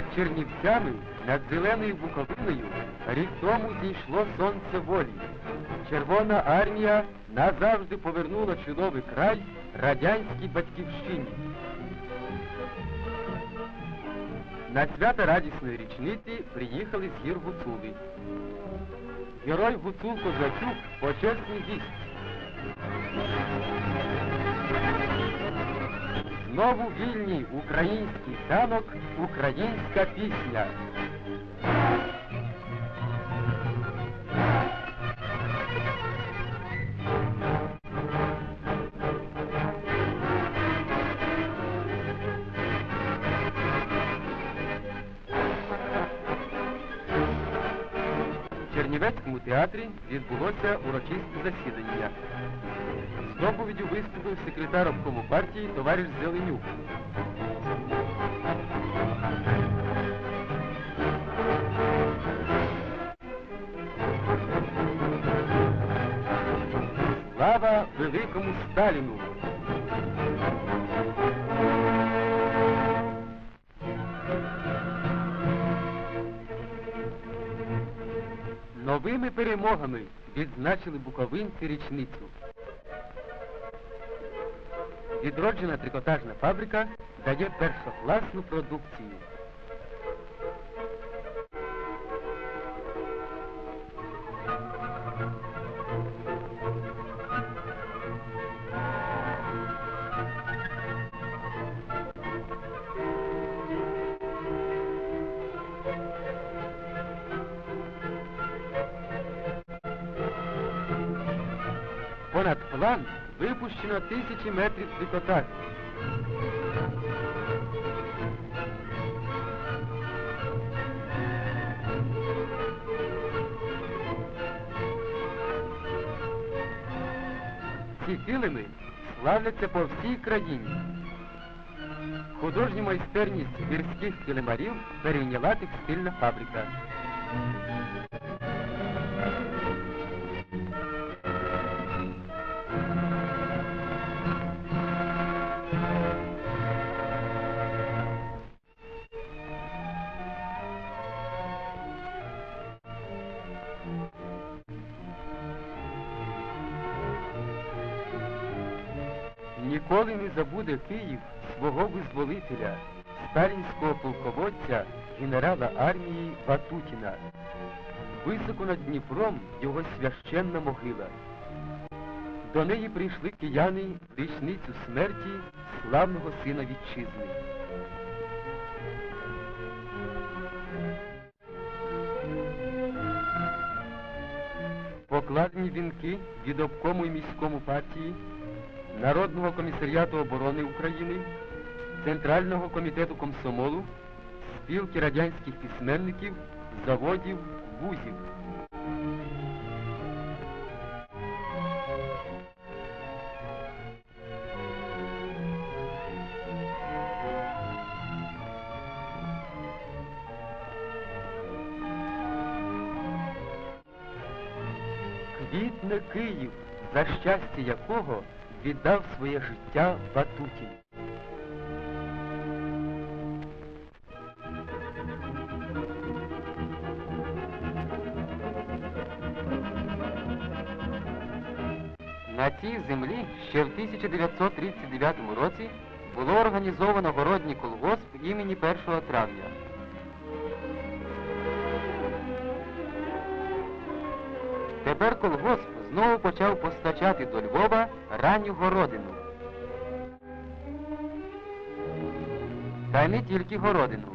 Над Чернівцями, над зеленою Буковиною рік тому зійшло сонце волі. Червона армія назавжди повернула чудовий край радянській батьківщині. На свято радісної річниці приїхали з гір Гуцули. Герой Гуцул Козачук почесний гість. Знову вільні український танок, українська пісня. Чернівецькому театрі відбулося урочисте засідання. З доповіддю виступив секретар обкому партії товариш Зеленюк. Слава великому Сталіну! Новими перемогами відзначили буковинці річницю. Відроджена трикотажна фабрика дає першокласну продукцію. Понад план випущено тисячі метрів трикотажу. Ці килими славляться по всій країні. Художню майстерність гірських килимарів перейняла текстильна фабрика. Ніколи не забуде Київ свого визволителя, сталінського полководця, генерала армії Ватутіна. Високо над Дніпром його священна могила. До неї прийшли кияни в річницю смерті славного сина вітчизни. Покладені вінки від обкому і міському партії, Народного комісаріату оборони України, Центрального комітету комсомолу, спілки радянських письменників, заводів, вузів. Квітне Київ, за щастя якого віддав своє життя Ватутін. На цій землі ще в 1939 році було організовано городній колгосп імені 1 травня. Тепер колгосп знову почав постачати до Львова ранню городину. Та й не тільки городину.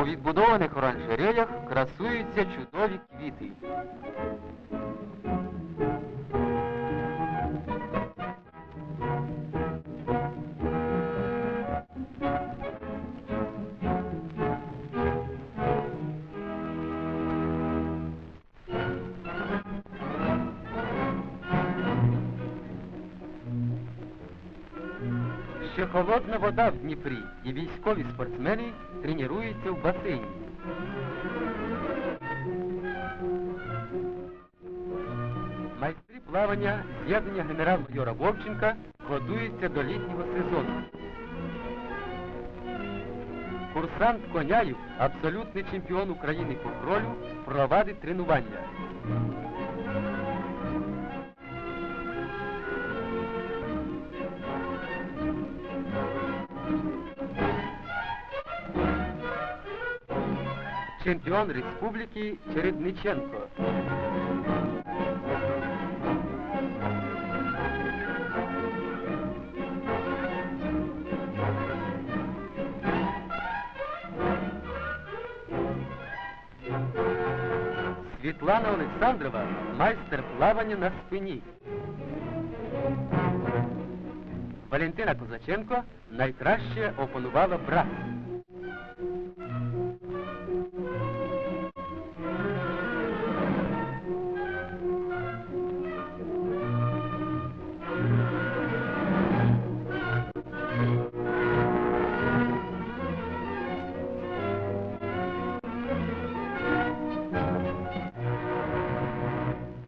У відбудованих оранжереях красуються чудові квіти. Ще холодна вода в Дніпрі, і військові спортсмени тренуються в басейні. Майстри плавання з'єднання генерал-майора Вовченка готуються до літнього сезону. Курсант Коняїв, абсолютний чемпіон України по кролю, провадить тренування. Чемпіон республіки Чередниченко. Світлана Олександрова, майстер плавання на спині. Валентина Козаченко найкраще опанувала брат.